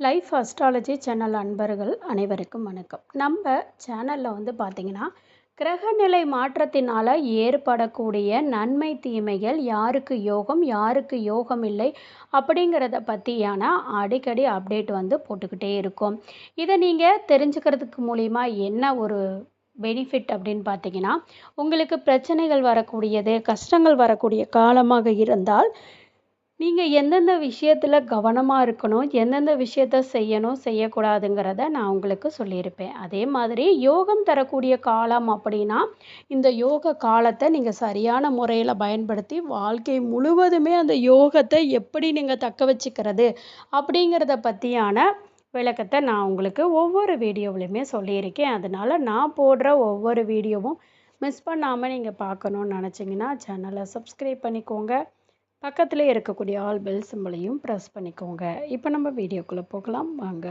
Life astrology channel அன்பர்கள் அனைவருக்கும் வணக்கம். நம்ம சேனலில் வந்து பார்த்திங்கன்னா கிரகநிலை மாற்றத்தினால் ஏற்படக்கூடிய நன்மை தீமைகள் யாருக்கு யோகம் யாருக்கு யோகம் இல்லை அப்படிங்கிறத பற்றியான அடிக்கடி அப்டேட் வந்து போட்டுக்கிட்டே இருக்கும். இதை நீங்கள் தெரிஞ்சுக்கிறதுக்கு மூலிமா என்ன ஒரு பெனிஃபிட் அப்படின்னு பார்த்தீங்கன்னா உங்களுக்கு பிரச்சனைகள் வரக்கூடியது கஷ்டங்கள் வரக்கூடிய காலமாக இருந்தால் நீங்கள் எந்தெந்த விஷயத்தில் கவனமாக இருக்கணும் எந்தெந்த விஷயத்த செய்யணும் செய்யக்கூடாதுங்கிறத நான் உங்களுக்கு சொல்லியிருப்பேன். அதே மாதிரி யோகம் தரக்கூடிய காலம் அப்படின்னா இந்த யோக காலத்தை நீங்கள் சரியான முறையில் பயன்படுத்தி வாழ்க்கை முழுவதுமே அந்த யோகத்தை எப்படி நீங்கள் தக்க வச்சுக்கிறது அப்படிங்கிறத பற்றியான விளக்கத்தை நான் உங்களுக்கு ஒவ்வொரு வீடியோவிலையுமே சொல்லியிருக்கேன். அதனால் நான் போடுற ஒவ்வொரு வீடியோவும் மிஸ் பண்ணாமல் நீங்கள் பார்க்கணுன்னு நினச்சிங்கன்னா சேனலை சப்ஸ்கிரைப் பண்ணிக்கோங்க. பக்கத்தில் இருக்கக்கூடிய ஆல் பெல் சிம்பிளையும் ப்ரெஸ் பண்ணிக்கோங்க. இப்போ நம்ம வீடியோக்குள்ளே போகலாம். வாங்க.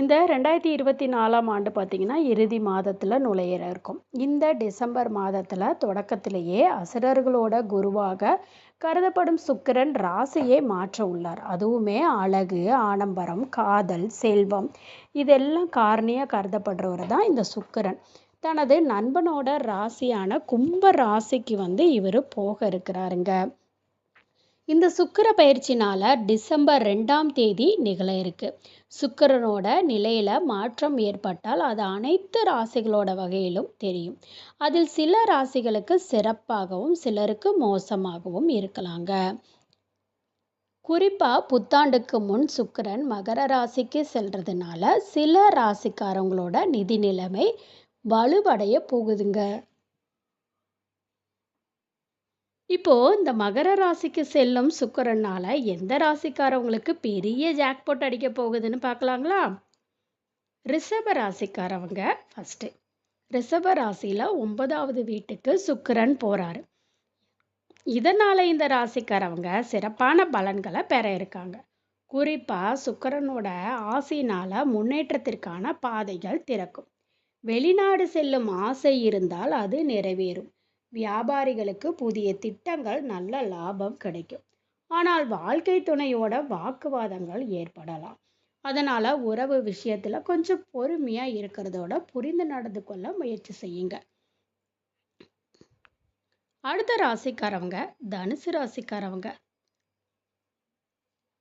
இந்த ரெண்டாயிரத்தி இருபத்தி நாலாம் ஆண்டு பார்த்திங்கன்னா இறுதி மாதத்தில் நுழையிற இருக்கும். இந்த டிசம்பர் மாதத்தில் தொடக்கத்திலேயே அசுரர்களோட குருவாக கருதப்படும் சுக்கிரன் ராசியை மாற்ற உள்ளார். அதுவுமே அழகு ஆடம்பரம் காதல் செல்வம் இதெல்லாம் காரணியாக கருதப்படுறவர் தான் இந்த சுக்கிரன். தனது நண்பனோட ராசியான கும்ப ராசிக்கு வந்து இவர் போக இருக்கிறாருங்க. இந்த சுக்கர பயிற்சினால டிசம்பர் ரெண்டாம் தேதி நிகழ இருக்கு. சுக்கரனோட நிலையில மாற்றம் ஏற்பட்டால் அது அனைத்து ராசிகளோட வகையிலும் தெரியும். அதில் சில ராசிகளுக்கு சிறப்பாகவும் சிலருக்கு மோசமாகவும் இருக்கலாங்க. குறிப்பாக புத்தாண்டுக்கு முன் சுக்கரன் மகர ராசிக்கு செல்றதுனால சில ராசிக்காரங்களோட நிதி நிலைமை வலுவடைய போகுதுங்க. இப்போ இந்த மகர ராசிக்கு செல்லும் சுக்கரனால எந்த ராசிக்காரவங்களுக்கு பெரிய ஜாக்பாட் அடிக்க போகுதுன்னு பார்க்கலாங்களா? ரிஷப ராசிக்காரவங்க ஃபஸ்ட்டு ரிஷப ராசியில் ஒன்பதாவது வீட்டுக்கு சுக்கரன் போகிறார் இதனால் இந்த ராசிக்காரவங்க சிறப்பான பலன்களை பெற இருக்காங்க. குறிப்பாக சுக்கரனோட ஆசையினால முன்னேற்றத்திற்கான பாதைகள் திறக்கும். வெளிநாடு செல்லும் ஆசை இருந்தால் அது நிறைவேறும். வியாபாரிகளுக்கு புதிய திட்டங்கள் நல்ல லாபம் கிடைக்கும். ஆனால் வாழ்க்கை துணையோட வாக்குவாதங்கள் ஏற்படலாம். அதனால உறவு விஷயத்துல கொஞ்சம் பொறுமையா இருக்கிறதோட புரிந்து நடந்து கொள்ள முயற்சி செய்யுங்க. அடுத்த ராசிக்காரவங்க தனுசு ராசிக்காரவங்க.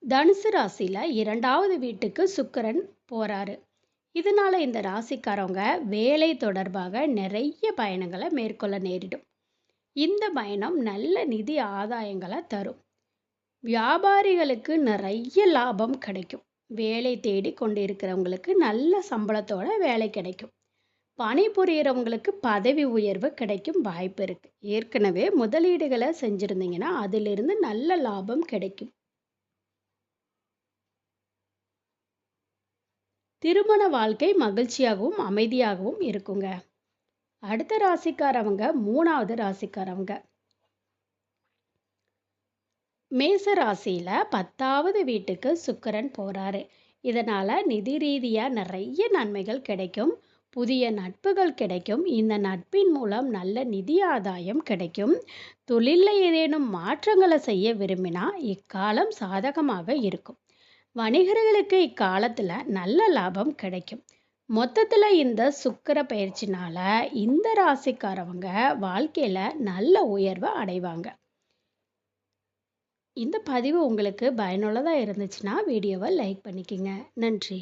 தனுசு ராசியில இரண்டாவது வீட்டுக்கு சுக்கரன் போறாரு. இதனால இந்த ராசிக்காரவங்க வேலை தொடர்பாக நிறைய பயணங்களை மேற்கொள்ள நேரிடும். இந்த பயணம் நல்ல நிதி ஆதாயங்களை தரும். வியாபாரிகளுக்கு நிறைய லாபம் கிடைக்கும். வேலை தேடி கொண்டிருக்கிறவங்களுக்கு நல்ல சம்பளத்தோட வேலை கிடைக்கும். பணிபுரியறவங்களுக்கு பதவி உயர்வு கிடைக்கும் வாய்ப்பு இருக்கு. ஏற்கனவே முதலீடுகளை செஞ்சுருந்தீங்கன்னா அதிலிருந்து நல்ல லாபம் கிடைக்கும். திருமண வாழ்க்கை மகிழ்ச்சியாகவும் அமைதியாகவும் இருக்குங்க. அடுத்த ராசிக்காரவங்க மூணாவது ராசிக்காரவங்க. மேச ராசியில பத்தாவது வீட்டுக்கு சுக்கரன் போறாரு. இதனால நிதி ரீதியா நிறைய நன்மைகள் கிடைக்கும். புதிய நட்புகள் கிடைக்கும். இந்த நட்பின் மூலம் நல்ல நிதி ஆதாயம் கிடைக்கும். தொழிலில் ஏதேனும் மாற்றங்களை செய்ய விரும்பினா இக்காலம் சாதகமாக இருக்கும். வணிகர்களுக்கு இக்காலத்தில் நல்ல லாபம் கிடைக்கும். மொத்தத்தில் இந்த சுக்கர பயிற்சினால இந்த ராசிக்காரவங்க வாழ்க்கையில் நல்ல உயர்வை அடைவாங்க. இந்த பதிவு உங்களுக்கு பயனுள்ளதாக இருந்துச்சுன்னா வீடியோவை லைக் பண்ணிக்கங்க. நன்றி.